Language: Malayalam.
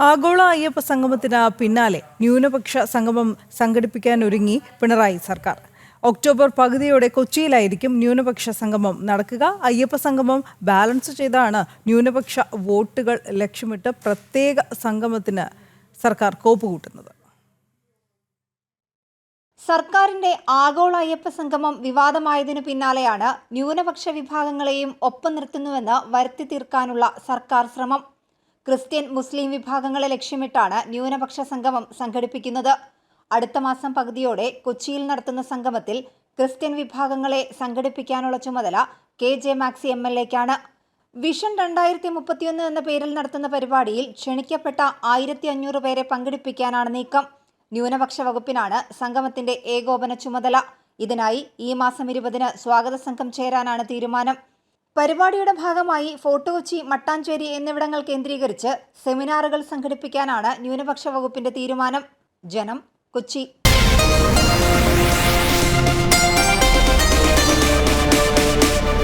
ആഗോള അയ്യപ്പ സംഗമത്തിന് പിന്നാലെ ന്യൂനപക്ഷ സംഗമം സംഘടിപ്പിക്കാൻ ഒരുങ്ങി പിണറായി സർക്കാർ. ഒക്ടോബർ പകുതിയോടെ കൊച്ചിയിലായിരിക്കും ന്യൂനപക്ഷ സംഗമം നടക്കുക. അയ്യപ്പ സംഗമം ബാലൻസ് ചെയ്താണ് ന്യൂനപക്ഷ വോട്ടുകൾ ലക്ഷ്യമിട്ട് പ്രത്യേക സംഗമത്തിന് സർക്കാർ കോപ്പുകൂട്ടുന്നത്. സർക്കാരിന്റെ ആഗോള അയ്യപ്പ സംഗമം വിവാദമായതിനു പിന്നാലെയാണ് ന്യൂനപക്ഷ വിഭാഗങ്ങളെയും ഒപ്പം നിർത്തുന്നുവെന്ന് വരുത്തി തീർക്കാനുള്ള സർക്കാർ ശ്രമം. ക്രിസ്ത്യൻ മുസ്ലിം വിഭാഗങ്ങളെ ലക്ഷ്യമിട്ടാണ് ന്യൂനപക്ഷ സംഗമം സംഘടിപ്പിക്കുന്നത്. അടുത്ത മാസം പകുതിയോടെ കൊച്ചിയിൽ നടത്തുന്ന സംഗമത്തിൽ ക്രിസ്ത്യൻ വിഭാഗങ്ങളെ സംഘടിപ്പിക്കാനുള്ള ചുമതല K J Maxi M L എക്കാണ്. വിഷൻ രണ്ടായിരത്തി മുപ്പത്തിയൊന്ന് എന്ന പേരിൽ നടത്തുന്ന പരിപാടിയിൽ ക്ഷണിക്കപ്പെട്ട ആയിരത്തി അഞ്ഞൂറ് പേരെ പങ്കെടുപ്പിക്കാനാണ് നീക്കം. ന്യൂനപക്ഷ വകുപ്പിനാണ് സംഗമത്തിന്റെ ഏകോപന ചുമതല. ഇതിനായി ഈ മാസം ഇരുപതിന് സ്വാഗത സംഘം ചേരാനാണ് തീരുമാനം. പരിപാടിയുടെ ഭാഗമായി ഫോർട്ട് കൊച്ചി മട്ടാഞ്ചേരി എന്നിവിടങ്ങൾ കേന്ദ്രീകരിച്ച് സെമിനാറുകൾ സംഘടിപ്പിക്കാനാണ് ന്യൂനപക്ഷ വകുപ്പിന്റെ തീരുമാനം. ജനം കൊച്ചി.